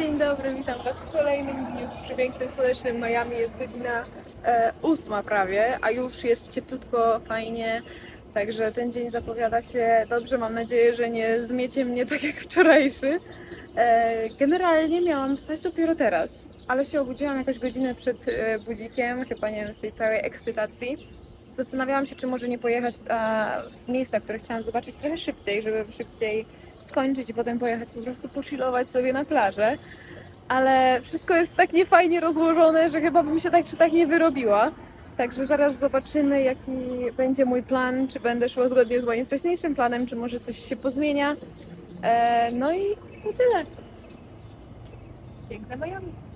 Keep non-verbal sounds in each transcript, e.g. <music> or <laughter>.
Dzień dobry, witam Was w kolejnym dniu w przepięknym, słonecznym Miami. Jest godzina e, ósma prawie, a już jest cieplutko, fajnie. Także ten dzień zapowiada się dobrze. Mam nadzieję, że nie zmiecie mnie tak jak wczorajszy. E, generalnie miałam wstać dopiero teraz, ale się obudziłam jakoś godzinę przed e, budzikiem, chyba nie wiem, z tej całej ekscytacji. Zastanawiałam się, czy może nie pojechać e, w miejsca, które chciałam zobaczyć trochę szybciej, żeby szybciej skończyć i potem pojechać po prostu pochillować sobie na plażę. Ale wszystko jest tak niefajnie rozłożone, że chyba bym się tak czy tak nie wyrobiła. Także zaraz zobaczymy, jaki będzie mój plan, czy będę szła zgodnie z moim wcześniejszym planem, czy może coś się pozmienia. E, no i to tyle. Piękne Miami.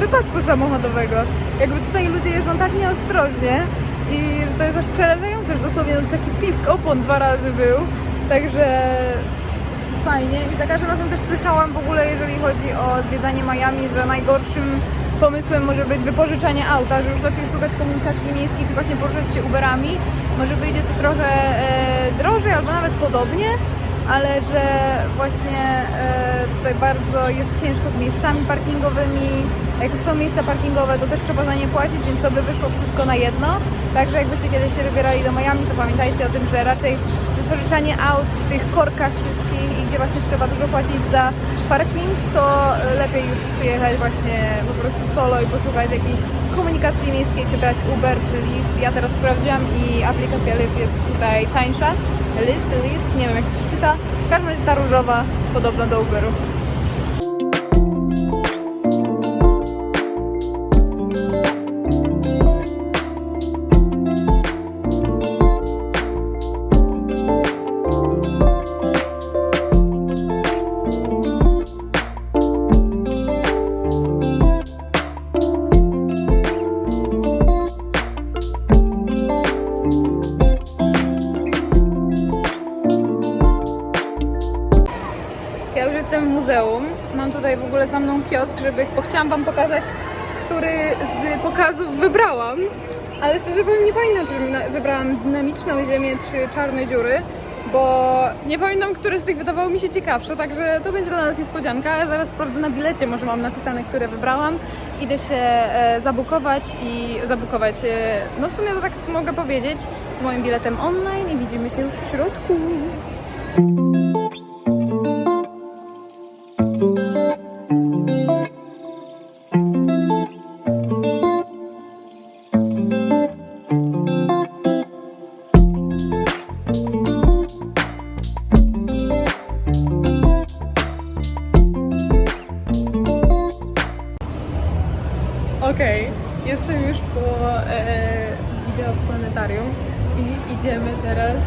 Wypadku samochodowego. Jakby tutaj ludzie jeżdżą tak nieostrożnie i to jest aż przerażające, że dosłownie taki pisk opon dwa razy był. Także fajnie i za każdym razem też słyszałam w ogóle, jeżeli chodzi o zwiedzanie Miami, że najgorszym pomysłem może być wypożyczanie auta, że już lepiej szukać komunikacji miejskiej, czy właśnie poruszać się Uberami. Może wyjdzie to trochę e, drożej albo nawet podobnie, ale że właśnie e, tutaj bardzo jest ciężko z miejscami parkingowymi. Jak są miejsca parkingowe, to też trzeba za nie płacić, więc to by wyszło wszystko na jedno. Także jakbyście kiedyś się wybierali do Miami, to pamiętajcie o tym, że raczej wypożyczanie aut w tych korkach wszystkich i gdzie właśnie trzeba dużo płacić za parking, to lepiej już przyjechać właśnie po prostu solo i poszukać jakiejś komunikacji miejskiej, czy brać Uber, czy Lyft. Ja teraz sprawdziłam i aplikacja Lyft jest tutaj tańsza. Lyft, Lyft, nie wiem jak się czyta. W każdym razie ta różowa podobna do Uberu. Wam pokazać, który z pokazów wybrałam. Ale szczerze powiem, nie pamiętam, czy wybrałam dynamiczną ziemię, czy czarne dziury, bo nie pamiętam, które z tych wydawało mi się ciekawsze, także to będzie dla nas niespodzianka. Ja zaraz sprawdzę na bilecie, może mam napisane, które wybrałam. Idę się e, zabukować i zabukować, e, no w sumie to tak mogę powiedzieć, z moim biletem online i widzimy się już w środku. Okej, jestem już po e, wideo w planetarium i idziemy teraz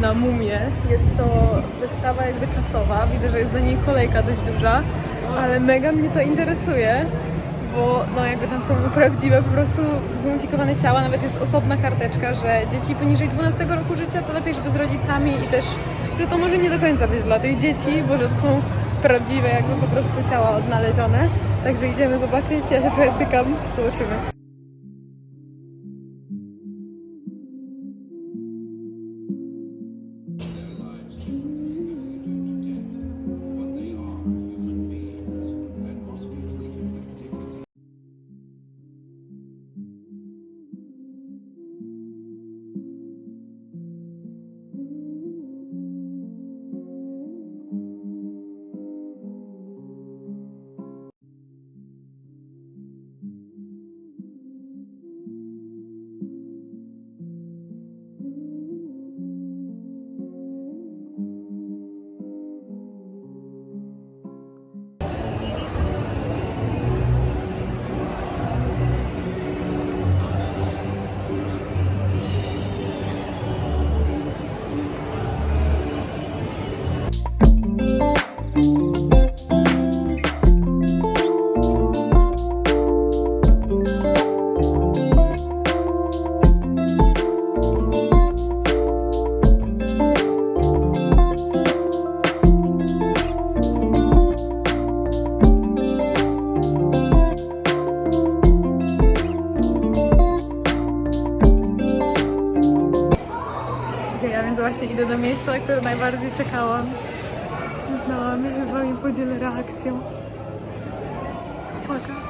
na mumię. Jest to wystawa jakby czasowa. Widzę, że jest do niej kolejka dość duża, ale mega mnie to interesuje, bo no jakby tam są prawdziwe po prostu zmumifikowane ciała. Nawet jest osobna karteczka, że dzieci poniżej 12 roku życia to lepiej, żeby z rodzicami i też, że to może nie do końca być dla tych dzieci, bo że to są prawdziwe jakby po prostu ciała odnalezione. Także idziemy zobaczyć, ja się trochę cykam, zobaczymy. Miejsce, na które najbardziej czekałam. Znałam, ja się z wami podzielę reakcją. Faka.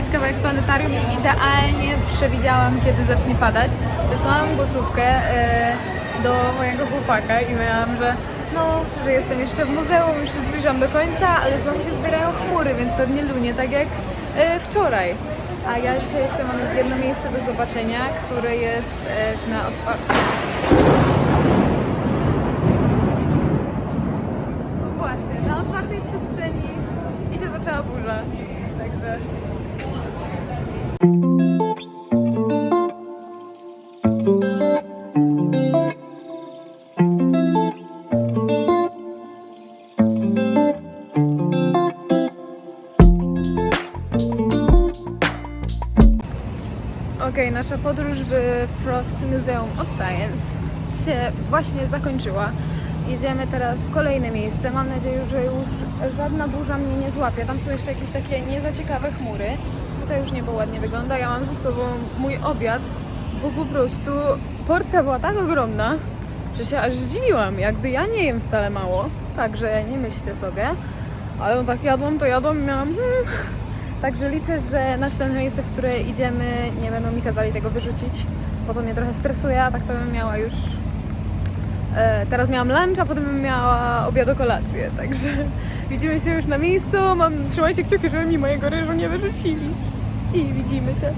Widać kawałek planetarium i idealnie przewidziałam, kiedy zacznie padać. Wysłałam głosówkę e, do mojego chłopaka i miałam, że no, że jestem jeszcze w muzeum, już się zbliżam do końca, ale znowu się zbierają chmury, więc pewnie lunie, tak jak e, wczoraj. A ja dzisiaj jeszcze mam jedno miejsce do zobaczenia, które jest e, na otwartym. No na otwartej przestrzeni i się zaczęła burza. Także nasza podróż w Frost Museum of Science się właśnie zakończyła. Jedziemy teraz w kolejne miejsce. Mam nadzieję, że już żadna burza mnie nie złapie. Tam są jeszcze jakieś takie niezaciekawe chmury. Tutaj już niebo ładnie wygląda. Ja mam ze sobą mój obiad, bo po prostu porcja była tak ogromna, że się aż zdziwiłam. Jakby ja nie jem wcale mało, także nie myślcie sobie. Ale tak jadłam, to jadłam miałam... Hmm. Także liczę, że następne miejsce, w które idziemy, nie będą mi kazali tego wyrzucić, bo to mnie trochę stresuje, a tak to bym miała już. E, teraz miałam lunch, a potem bym miała obiad kolację, także <laughs> widzimy się już na miejscu. Mam, trzymajcie kciuki, żeby mi mojego ryżu nie wyrzucili. I widzimy się.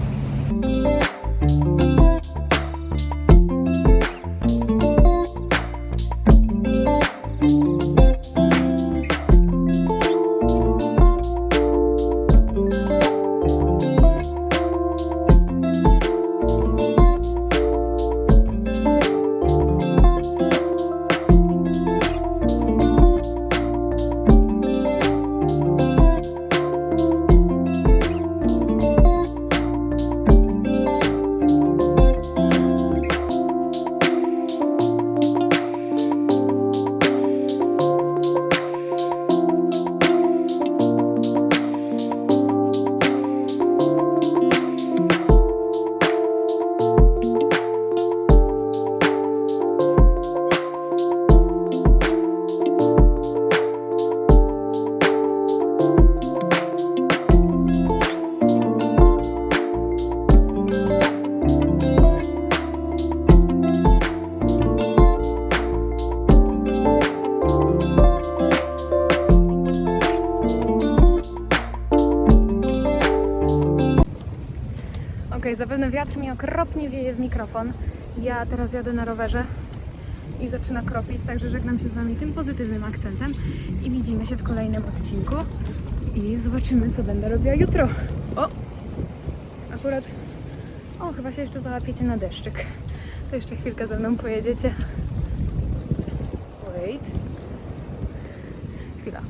Okej, zapewne wiatr mi okropnie wieje w mikrofon. Ja teraz jadę na rowerze i zaczyna kropić, także żegnam się z Wami tym pozytywnym akcentem i widzimy się w kolejnym odcinku i zobaczymy, co będę robiła jutro. O! Akurat... O, chyba się jeszcze załapiecie na deszczyk. To jeszcze chwilkę ze mną pojedziecie. Wait. Chwila.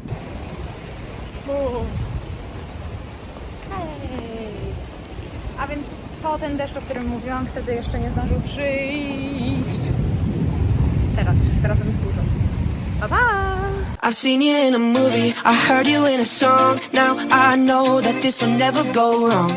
O. Hej! A ten deszcz, o którym mówiłam, wtedy jeszcze nie zdążył przyjść. Teraz, teraz jest burzą. Pa, pa! I've seen you in a movie, I heard you in a song. Now I know that this will never go wrong.